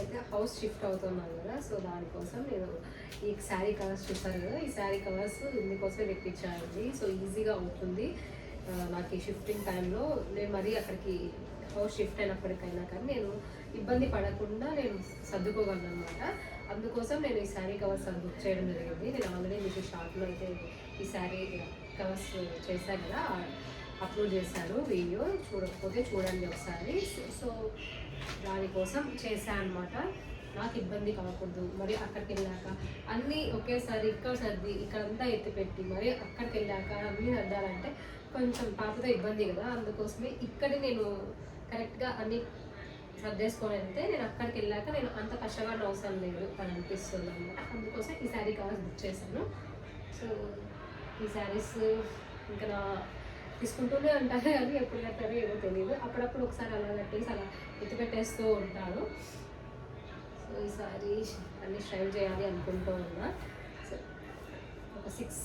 అయితే house shift అవుతున్నాం కదా సో దానికోసం నేను ఈ శారీ కవర్స్ చూసారు కదా ఈ శారీ కవర్స్ ఇందుకోసమే తెప్పించానండి. సో ఈజీగా అవుతుంది. నాకు ఈ షిఫ్టింగ్ టైంలో నేను మరీ అక్కడికి హౌస్ షిఫ్ట్ అయినప్పటికైనా కానీ నేను ఇబ్బంది పడకుండా నేను సర్దుకోగలను అనమాట అందుకోసం నేను ఈ శారీ కవర్స్ బుక్ చేయడం జరిగింది. నేను ఆల్రెడీ మీకు షాప్లో అయితే ఈ శారీ కవర్స్ చేశాను కదా. అప్లోడ్ చేశాను వీడియో చూడకపోతే చూడండి ఒకసారి. సో దానికోసం చేశాను అనమాట నాకు ఇబ్బంది కాకూడదు. మరి అక్కడికి వెళ్ళాక అన్నీ ఒకేసారి ఇక్కడ సర్ది ఇక్కడంతా ఎత్తిపెట్టి మరి అక్కడికి వెళ్ళాక అన్నీ సర్దాలంటే కొంచెం పాపతో ఇబ్బంది కదా. అందుకోసమే ఇక్కడ నేను కరెక్ట్గా అన్నీ సర్దేసుకొని వెళ్తే నేను అక్కడికి వెళ్ళాక నేను అంత కష్టపడిన అవసరం లేదు అని అనిపిస్తుంది అనమాట అందుకోసం ఈ శారీ కావాల్సి బుక్ చేశాను. సో ఈ శారీస్ ఇంకా నా తీసుకుంటూనే ఉంటారు కానీ ఎప్పుడు కట్టారో ఏమో తెలియదు అప్పుడప్పుడు ఒకసారి అలా కట్టేసి అలా ఎత్తిపెట్టేస్తూ ఉంటారు. సో ఈసారి అన్ని స్ట్రైన్ చేయాలి అనుకుంటూ ఉన్నా. సో ఒక సిక్స్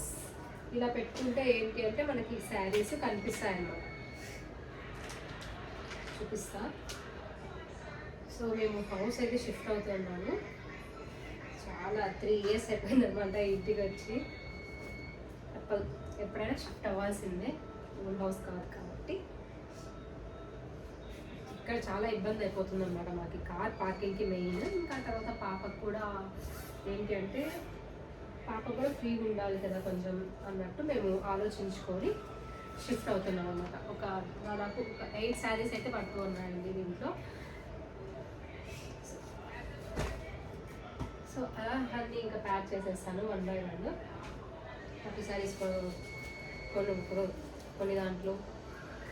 ఇలా పెట్టుకుంటే ఏంటి అంటే మనకి శారీస్ కనిపిస్తాయి అన్నమాట చూపిస్తా. సో మేము హౌస్ అయితే షిఫ్ట్ అవుతున్నాము. చాలా త్రీ ఇయర్స్ అయిపోయిందనమాట ఇంటికి వచ్చి. ఎప్పుడైనా షిఫ్ట్ అవ్వాల్సిందే. ఓన్ హౌస్ కాదు కాబట్టి ఇక్కడ చాలా ఇబ్బంది అయిపోతుంది అనమాట మాకు కార్ పార్కింగ్కి మెయిన్ ఇంకా తర్వాత పాపకు కూడా ఏంటి అంటే పాప కూడా ఫ్రీగా ఉండాలి కదా కొంచెం అన్నట్టు మేము ఆలోచించుకొని షిఫ్ట్ అవుతున్నాం అనమాట ఒక దాదాపు ఒక ఎయిట్ శారీస్ అయితే పట్టుకున్నాయండి దీంట్లో సో అలా అన్ని ఇంకా ప్యాక్ చేసేస్తాను one by one thirty saris కొన్ని కొన్ని- దాంట్లో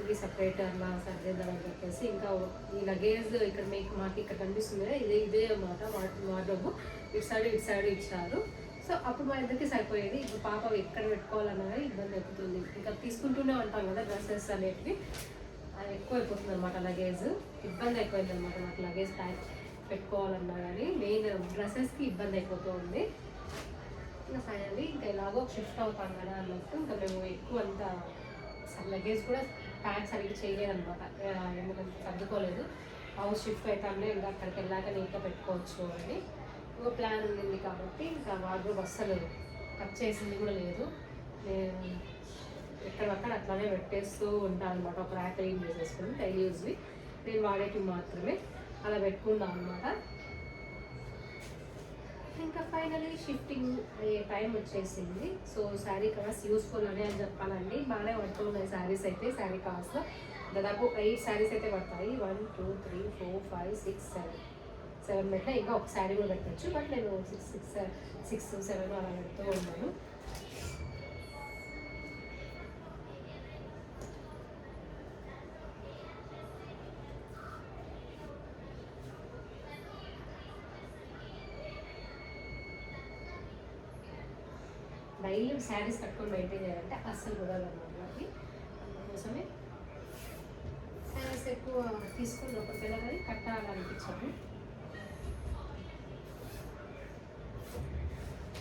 ఇది సపరేట్ అలా సర్దేద్దామని చెప్పేసి ఇంకా ఈ లగేజ్ ఇక్కడ మీకు మాకు ఇక్కడ కనిపిస్తుంది కదా ఇదే ఇదే అన్నమాట వార్డ్రోబ్ ఇటు సైడ్ ఇటు సైడ్ ఇచ్చారు. సో అప్పుడు మా ఇద్దరికి సరిపోయేది. ఇప్పుడు పాప ఎక్కడ పెట్టుకోవాలన్నది ఇబ్బంది అవుతుంది ఇంకా తీసుకుంటూనే ఉంటాం కదా డ్రెస్సెస్ అనేటివి. అది ఎక్కువ అయిపోతుంది అనమాట లగేజ్ ఇబ్బంది అయిపోయింది అనమాట నాకు లగేజ్ ప్యాక్ పెట్టుకోవాలన్నా కానీ మెయిన్ డ్రెస్సెస్కి ఇబ్బంది అయిపోతూ ఉంది. ఇంకా ఫైనల్లీ ఇంకా ఎలాగో షిఫ్ట్ అవుతాం కదా అన్నట్టు. ఇంకా మేము ఎక్కువ అంత లగేజ్ కూడా ప్యాక్ సరిగ్గా చేయలేదు అనమాట ఎందుకంటే సర్దుకోలేదు. హౌస్ షిఫ్ట్ అవుతానే ఇంకా అక్కడికి వెళ్ళాక నీట్గా పెట్టుకోవచ్చు అని. ఇంకో ప్లాన్ ఉంది కాబట్టి ఇంకా వార్డ్రోబ్ అస్సలు కట్ చేసింది కూడా లేదు. నేను ఎక్కడక్కడ అట్లానే పెట్టేస్తూ ఉంటాను అనమాట ఒక ర్యాక్ క్లీన్ చేసేసుకుని డైలీ యూజ్వి. నేను వాడేటివి మాత్రమే. అలా పెట్టుకున్నాను అనమాట ఇంకా ఫైనలీ షిఫ్టింగ్ అయ్యే టైం వచ్చేసింది. సో శారీ కాస్ట్ యూస్ఫుల్ అనే అని చెప్పాలండి. బాగానే పడుతున్నాయి శారీస్ అయితే శారీ కాస్ట్లో దాదాపు ఎయిట్ శారీస్ అయితే పడతాయి. One two three four five six seven seven పెట్టినా ఇంకా ఒక శారీ కూడా పెట్టచ్చు. బట్ నేను సిక్స్ సిక్స్ సిక్స్ సెవెన్ అలా పెడుతూ ఉన్నాను. డైలీ శారీస్ కట్టుకొని మెయింటైన్ చేయాలంటే అస్సలు కుదరదు అన్నమాట మనకి. అందుకోసమే శారీస్ ఎక్కువ తీసుకుని లోపలికి వెళ్ళగానే కట్టాలనిపించాము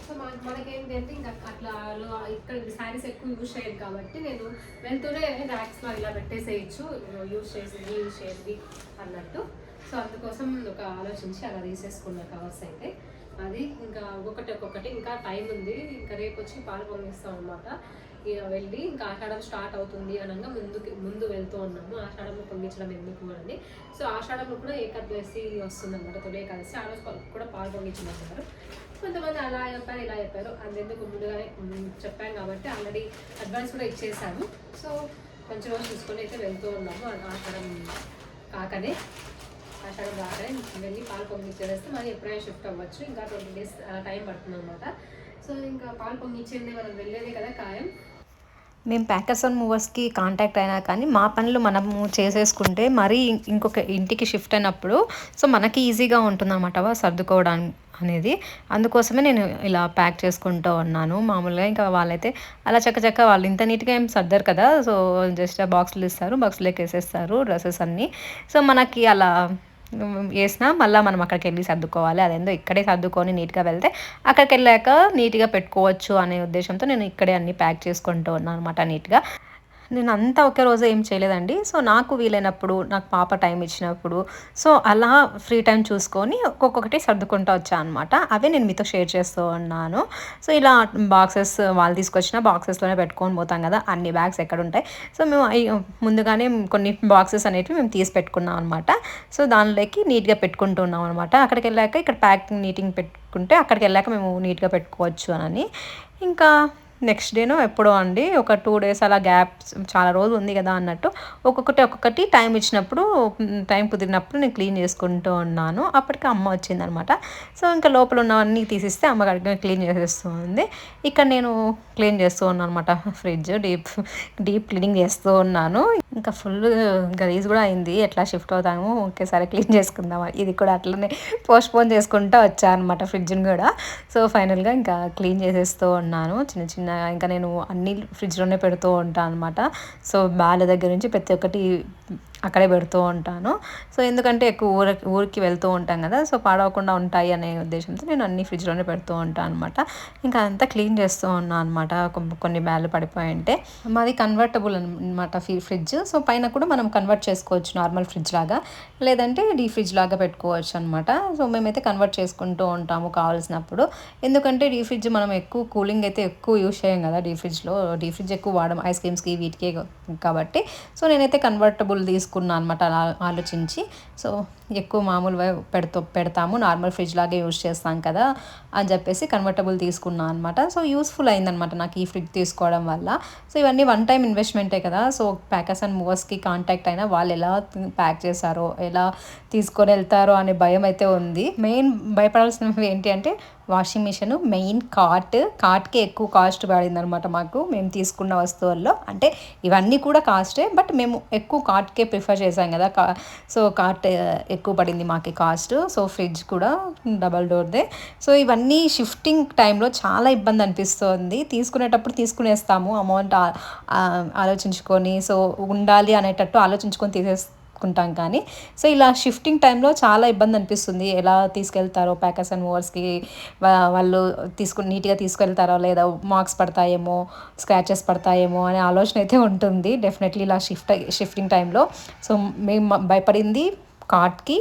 సో మా మనకేంటి అంటే ఇంకా అట్లా ఇక్కడ శారీస్ ఎక్కువ యూజ్ చేయదు కాబట్టి నేను వెళ్తూనే ర్యాక్స్లో ఇలా పెట్టేసేయచ్చు. యూజ్ చేసేది యూజ్ చేయండి అన్నట్టు. సో అందుకోసం ఒక ఆలోచించి అలా తీసేసుకున్న కవర్స్ అయితే. అది ఇంకా ఒక్కొక్కటి ఒక్కొక్కటి ఇంకా టైం ఉంది. ఇంకా రేపు వచ్చి పాలు పొంగిస్తాం అనమాట ఇక వెళ్ళి ఇంకా ఆషాఢం స్టార్ట్ అవుతుంది అనగా ముందుకి ముందు వెళ్తూ ఉన్నాము. ఆషాఢంలో పొంగించడం ఎందుకు అని. సో ఆషాఢంలో కూడా ఏకాదశి వస్తుంది అనమాట తొలి ఏకాదశి. ఆ రోజు కూడా పాలు పొంగించమంటారు కొంతమంది అలా చెప్పారు ఇలా చెప్పారు. అందుకు ముందుగానే చెప్పాం కాబట్టి ఆల్రెడీ అడ్వాన్స్ కూడా ఇచ్చేసాము. సో కొంచెం రోజు చూసుకొని అయితే వెళ్తూ ఉన్నాము. ఆషాఢం కాకనే. ఆషాఢ రాకనే వెళ్ళి పాలు పొంగిచ్చేస్తే మళ్ళీ ఎప్పుడైనా షిఫ్ట్ అవ్వచ్చు. ఇంకా ట్వంటీ డేస్ టైం పడుతుంది అనమాట సో ఇంకా పాలు పొంగిచ్చేది మనం వెళ్ళేది కదా ఖాయం. మేము ప్యాకర్స్ అండ్ మూవర్స్కి కాంటాక్ట్ అయినా కానీ మా పనులు మనము చేసేసుకుంటే మరీ ఇంకొక ఇంటికి షిఫ్ట్ అయినప్పుడు సో మనకి ఈజీగా ఉంటుందన్నమాట సర్దుకోవడం అనేది. అందుకోసమే నేను ఇలా ప్యాక్ చేసుకుంటూ ఉన్నాను. మామూలుగా ఇంకా వాళ్ళైతే అలా చక్క చక్క వాళ్ళు ఇంత నీట్గా ఏం సర్దారు కదా సో జస్ట్ బాక్సులు ఇస్తారు బాక్స్లోకి వేసేస్తారు డ్రెస్సెస్ అన్నీ. సో మనకి అలా వేసినా మళ్ళీ మనం అక్కడికి వెళ్ళి సర్దుకోవాలి. అదేందో ఇక్కడే సర్దుకొని నీట్గా వెళ్తే అక్కడికి వెళ్ళాక నీట్గా పెట్టుకోవచ్చు అనే ఉద్దేశంతో నేను ఇక్కడే అన్ని ప్యాక్ చేసుకుంటూ ఉన్నాను అనమాట నీట్గా. నేను అంతా ఒకే రోజు ఏం చేయలేదండి. సో నాకు వీలైనప్పుడు నాకు పాప టైం ఇచ్చినప్పుడు సో అలా ఫ్రీ టైం చూసుకొని ఒక్కొక్కటి సర్దుకుంటూ వచ్చాను అనమాట అవే నేను మీతో షేర్ చేస్తూ ఉన్నాను. సో ఇలా బాక్సెస్ వాళ్ళు తీసుకొచ్చిన బాక్సెస్లోనే పెట్టుకొని పోతాం కదా అన్ని బ్యాగ్స్ ఎక్కడ ఉంటాయి సో మేము ముందుగానే కొన్ని బాక్సెస్ అనేవి మేము తీసి పెట్టుకున్నాం అనమాట సో దానిలోకి నీట్గా పెట్టుకుంటున్నాం అనమాట అక్కడికి వెళ్ళాక ఇక్కడ ప్యాకింగ్ నీటింగ్ పెట్టుకుంటే అక్కడికి వెళ్ళాక మేము నీట్గా పెట్టుకోవచ్చు అని. ఇంకా నెక్స్ట్ డేనో ఎప్పుడో అండి ఒక టూ డేస్ అలా గ్యాప్ చాలా రోజు ఉంది కదా అన్నట్టు ఒక్కొక్కటి ఒక్కొక్కటి టైం ఇచ్చినప్పుడు టైం కుదిరినప్పుడు నేను క్లీన్ చేసుకుంటూ ఉన్నాను. అప్పటికి అమ్మ వచ్చిందనమాట. సో ఇంకా లోపల ఉన్నవన్నీ తీసిస్తే అమ్మ కడిగి క్లీన్ చేసేస్తూ ఉంది ఇక్కడ నేను క్లీన్ చేస్తూ ఉన్నాను అనమాట ఫ్రిడ్జ్ డీప్ డీప్ క్లీనింగ్ చేస్తూ ఉన్నాను. ఇంకా ఫుల్ గలీజ్ కూడా అయింది. ఎట్లా షిఫ్ట్ అవుతాము ఒకేసారి క్లీన్ చేసుకుందాం ఇది కూడా అట్లనే పోస్ట్పోన్ చేసుకుంటూ వచ్చా అనమాట ఫ్రిడ్జ్ని కూడా. సో ఫైనల్గా ఇంకా క్లీన్ చేసేస్తూ ఉన్నాను. చిన్న చిన్న ఇంకా నేను అన్ని ఫ్రిడ్జ్లోనే పెడుతూ ఉంటాను అనమాట సో బాల దగ్గర నుంచి ప్రతి ఒక్కటి అక్కడే పెడుతూ ఉంటాను. సో ఎందుకంటే ఎక్కువ ఊర ఊరికి వెళ్తూ ఉంటాం కదా సో పాడవకుండా ఉంటాయి అనే ఉద్దేశంతో నేను అన్ని ఫ్రిడ్జ్లోనే పెడుతూ ఉంటాను అనమాట ఇంకా అంతా క్లీన్ చేస్తూ ఉన్నాను అనమాట కొన్ని బ్యాలు పడిపోయి ఉంటే. మాది కన్వర్టబుల్ అనమాట ఫ్రిడ్జ్. సో పైన కూడా మనం కన్వర్ట్ చేసుకోవచ్చు నార్మల్ ఫ్రిడ్జ్ లాగా. లేదంటే డీ ఫ్రిడ్జ్ లాగా పెట్టుకోవచ్చు అనమాట సో మేమైతే కన్వర్ట్ చేసుకుంటూ ఉంటాము కావాల్సినప్పుడు. ఎందుకంటే డీ ఫ్రిడ్జ్ మనం ఎక్కువ కూలింగ్ అయితే ఎక్కువ యూస్ చేయం కదా డీ ఫ్రిడ్జ్లో. డీ ఫ్రిడ్జ్ ఎక్కువ వాడడం ఐస్ క్రీమ్స్కి వీటికే కాబట్టి. సో నేనైతే కన్వర్టబుల్ తీసుకున్నాను అనమాట అలా ఆలోచించి. సో ఎక్కువ మామూలు పెడుతూ పెడతాము నార్మల్ ఫ్రిడ్జ్ లాగే యూజ్ చేస్తాం కదా అని చెప్పేసి కన్వర్టబుల్ తీసుకున్నాను అనమాట సో యూస్ఫుల్ అయిందనమాట నాకు ఈ ఫ్రిడ్జ్ తీసుకోవడం వల్ల. సో ఇవన్నీ వన్ టైం ఇన్వెస్ట్మెంటే కదా. సో ప్యాకర్స్ అండ్ మూవర్స్కి కాంటాక్ట్ అయినా వాళ్ళు ఎలా ప్యాక్ చేశారో ఎలా తీసుకొని వెళ్తారో అనే భయం అయితే ఉంది. మెయిన్ భయపడాల్సినవి ఏంటి అంటే వాషింగ్ మిషన్ మెయిన్ కార్ట్ కార్ట్కి ఎక్కువ కాస్ట్ పడింది అనమాట మాకు. మేము తీసుకున్న వస్తువుల్లో. అంటే ఇవన్నీ కూడా కాస్టే బట్ మేము ఎక్కువ కార్ట్కే ప్రిఫర్ చేసాం కదా. కా సో కార్ట్ ఎక్కువ పడింది మాకు కాస్ట్. సో ఫ్రిడ్జ్ కూడా డబల్ డోర్దే. సో ఇవన్నీ షిఫ్టింగ్ టైంలో చాలా ఇబ్బంది అనిపిస్తుంది. తీసుకునేటప్పుడు తీసుకునేస్తాము అమౌంట్ ఆలోచించుకొని. సో ఉండాలి అనేటట్టు ఆలోచించుకొని తీసేస్ కుంటాం కానీ సో ఇలా షిఫ్టింగ్ టైంలో చాలా ఇబ్బంది అనిపిస్తుంది. ఎలా తీసుకెళ్తారో ప్యాకర్స్ అండ్ మూవర్స్కి వాళ్ళు తీసుకుని నీట్గా తీసుకెళ్తారో లేదా మార్క్స్ పడతాయేమో స్క్రాచెస్ పడతాయేమో అనే ఆలోచన అయితే ఉంటుంది. డెఫినెట్లీ ఇలా షిఫ్ట్ షిఫ్టింగ్ టైంలో సో మేము భయపడింది కార్ట్కి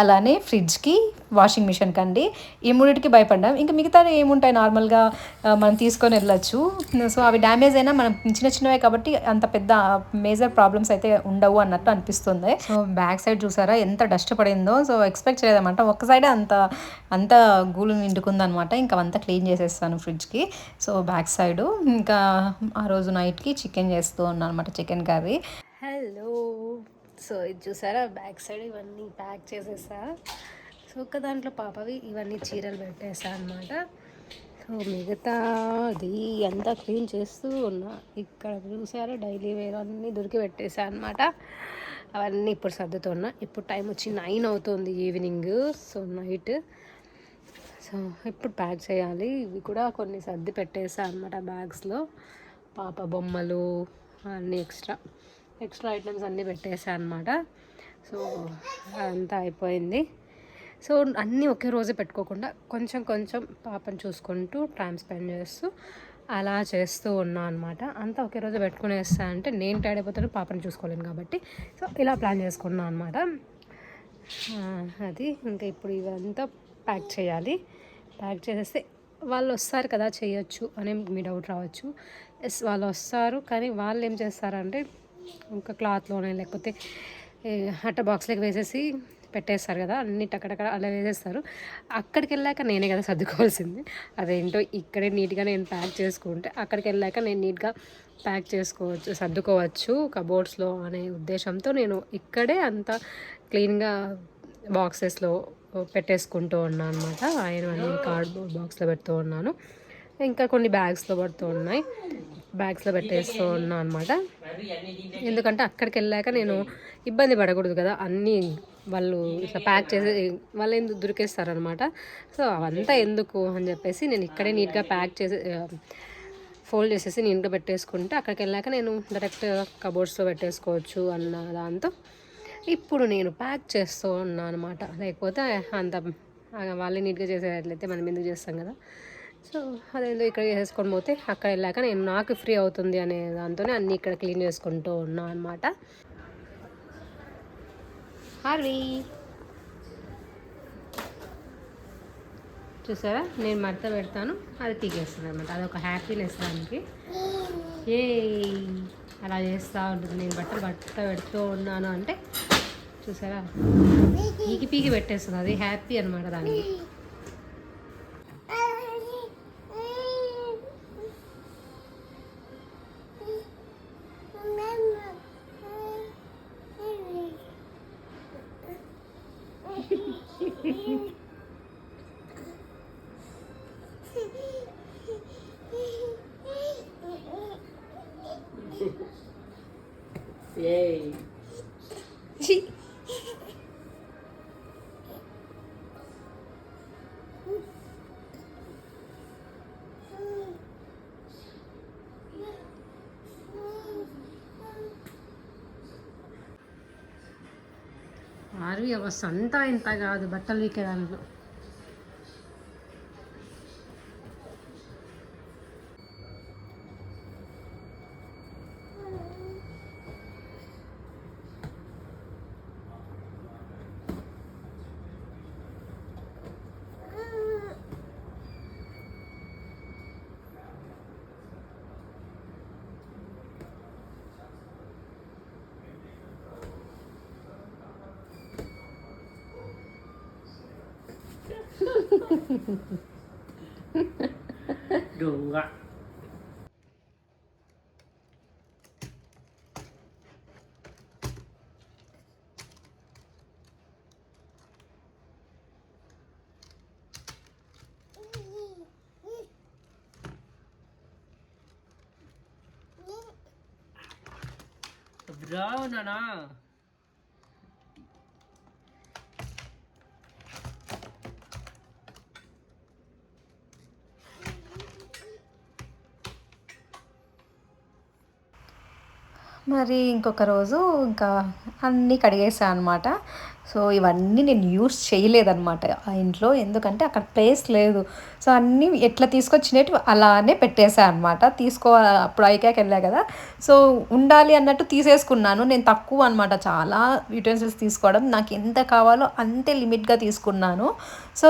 అలానే ఫ్రిడ్జ్కి వాషింగ్ మిషన్కి అండి ఈ మూడింటికి భయపడ్డాం. ఇంకా మిగతా ఏముంటాయి నార్మల్గా మనం తీసుకొని వెళ్ళొచ్చు. సో అవి డ్యామేజ్ అయినా మనం చిన్న చిన్నవే కాబట్టి అంత పెద్ద మేజర్ ప్రాబ్లమ్స్ అయితే ఉండవు అన్నట్టు అనిపిస్తుంది. సో బ్యాక్ సైడ్ చూసారా ఎంత డస్ట్ పడిందో. సో ఎక్స్పెక్ట్ చేయలేదన్నమాట. ఒక సైడే అంత అంత గూలు నిండుకుందనమాట ఇంకా అంతా క్లీన్ చేసేస్తాను ఫ్రిడ్జ్కి. So back side. ఇంకా ఆ రోజు నైట్కి చికెన్ చేస్తూ ఉన్నాను అనమాట చికెన్ కర్రీ. హలో. సో ఇది చూసారా? బ్యాక్ సైడ్ ఇవన్నీ ప్యాక్ చేసేసా. సో ఒక దాంట్లో పాపవి ఇవన్నీ చీరలు పెట్టేసా అనమాట సో మిగతాది అంతా క్లీన్ చేస్తూ ఉన్నా. ఇక్కడ చూసారా? డైలీ వేర్ అన్నీ దొరికి పెట్టేసా అనమాట అవన్నీ ఇప్పుడు సర్దుతున్నా. ఇప్పుడు టైం వచ్చి నైన్ అవుతుంది ఈవినింగ్. So night. సో ఇప్పుడు ప్యాక్ చేయాలి. ఇవి కూడా కొన్ని సర్ది పెట్టేసా అనమాట బ్యాగ్స్లో. పాప బొమ్మలు అన్నీ ఎక్స్ట్రా. ఎక్స్ట్రా ఐటమ్స్ అన్నీ పెట్టేసా అనమాట సో అదంతా అయిపోయింది. సో అన్నీ ఒకే రోజే పెట్టుకోకుండా కొంచెం కొంచెం పాపను చూసుకుంటూ టైం స్పెండ్ చేస్తూ అలా చేస్తూ ఉన్నా అనమాట అంతా ఒకే రోజు పెట్టుకునేస్తా అంటే నేను టైడ్ అయిపోతాను పాపను చూసుకోలేను కాబట్టి. సో ఇలా ప్లాన్ చేసుకున్నాను అనమాట అది ఇంకా ఇప్పుడు ఇవంతా ప్యాక్ చేయాలి. ప్యాక్ చేసేస్తే వాళ్ళు వస్తారు కదా చేయొచ్చు అని మీ డౌట్ రావచ్చు. ఎస్ వాళ్ళు వస్తారు కానీ వాళ్ళు ఏం చేస్తారంటే ఇంకా క్లాత్లోనే లేకపోతే అట్ట బాక్స్లోకి వేసేసి పెట్టేస్తారు కదా అన్ని అక్కడక్కడ అలా వేసేస్తారు. అక్కడికి వెళ్ళాక నేనే కదా సర్దుకోవాల్సింది. అదేంటో ఇక్కడే నీట్గా నేను ప్యాక్ చేసుకుంటే అక్కడికి వెళ్ళాక నేను నీట్గా ప్యాక్ చేసుకోవచ్చు సర్దుకోవచ్చు కబోర్డ్స్లో అనే ఉద్దేశంతో నేను ఇక్కడే అంత క్లీన్గా బాక్సెస్లో పెట్టేసుకుంటూ ఉన్నాను అనమాట ఆయన కార్డ్బోర్డ్ బాక్స్లో పెడుతూ ఉన్నాను. ఇంకా కొన్ని బ్యాగ్స్లో పడుతూ ఉన్నాయి. బ్యాగ్స్లో పెట్టేస్తూ ఉన్నాను అనమాట ఎందుకంటే అక్కడికి వెళ్ళాక నేను ఇబ్బంది పడకూడదు కదా. అన్నీ వాళ్ళు ఇట్లా ప్యాక్ చేసి వాళ్ళు ఎందుకు దొరికేస్తారనమాట సో అవంతా ఎందుకు అని చెప్పేసి నేను ఇక్కడే నీట్గా ప్యాక్ చేసి ఫోల్డ్ చేసేసి నీట్గా పెట్టేసుకుంటే అక్కడికి వెళ్ళాక నేను డైరెక్ట్ కబోర్డ్స్లో పెట్టేసుకోవచ్చు అన్న దాంతో ఇప్పుడు నేను ప్యాక్ చేస్తూ ఉన్నాను అనమాట లేకపోతే అంత వాళ్ళే నీట్గా చేసేటట్లయితే మనం ఎందుకు చేస్తాం కదా. సో అదేందో ఇక్కడ చేసుకొని పోతే అక్కడ వెళ్ళాక నేను నాకు ఫ్రీ అవుతుంది అనే దాంతోనే అన్నీ ఇక్కడ క్లీన్ చేసుకుంటూ ఉన్నా అనమాట హార్వీ! చూసారా? నేను మడత పెడతాను అది తీగేస్తుంది అనమాట అదొక హ్యాపీనెస్ దానికి. ఏ అలా చేస్తూ ఉంటుంది. నేను బట్టలు బట్ట పెడుతూ ఉన్నాను అంటే చూసారా? పీకి పీకి పెట్టేస్తుంది. అది హ్యాపీ అనమాట దానికి. ఆర్వి అవస్థ అంతా ఇంత కాదు బట్టలు వీకే đường gọn nè Nana. మరి ఇంకొక రోజు ఇంకా అన్నీ కడిగేసా అనమాట సో ఇవన్నీ నేను యూస్ చేయలేదన్నమాట ఆ ఇంట్లో. ఎందుకంటే అక్కడ ప్లేస్ లేదు. సో అన్నీ ఎట్లా తీసుకొచ్చినట్టు అలానే పెట్టేసా అనమాట తీసుకో అప్పుడు ఐకాక్ వెళ్ళా కదా. సో ఉండాలి అన్నట్టు తీసేసుకున్నాను. నేను తక్కువ అనమాట చాలా యూటెన్సిల్స్ తీసుకోవడం నాకు ఎంత కావాలో అంతే లిమిట్గా తీసుకున్నాను. సో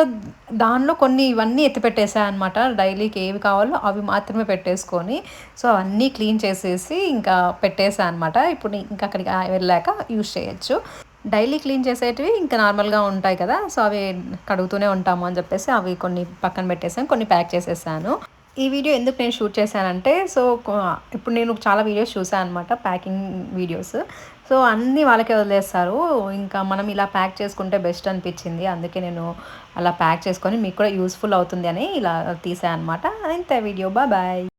దానిలో కొన్ని ఇవన్నీ ఎత్తి అనమాట డైలీకి ఏవి కావాలో అవి మాత్రమే పెట్టేసుకొని. సో అవన్నీ క్లీన్ చేసేసి ఇంకా పెట్టేసా అనమాట ఇప్పుడు ఇంకా అక్కడికి వెళ్ళాక యూస్ చేయొచ్చు. డైలీ క్లీన్ చేసేటివి ఇంకా నార్మల్గా ఉంటాయి కదా సో అవి కడుగుతూనే ఉంటాము అని చెప్పేసి అవి కొన్ని పక్కన పెట్టేసాను కొన్ని ప్యాక్ చేసేసాను. ఈ వీడియో ఎందుకు నేను షూట్ చేశానంటే సో ఇప్పుడు నేను చాలా వీడియోస్ చూసాను అనమాట ప్యాకింగ్ వీడియోస్. సో అన్నీ వాళ్ళకే వదిలేస్తారు ఇంకా మనం ఇలా ప్యాక్ చేసుకుంటే బెస్ట్ అనిపించింది అందుకే నేను అలా ప్యాక్ చేసుకొని మీకు కూడా యూస్ఫుల్ అవుతుంది అని ఇలా తీసాను అనమాట అంతే వీడియో బాయ్.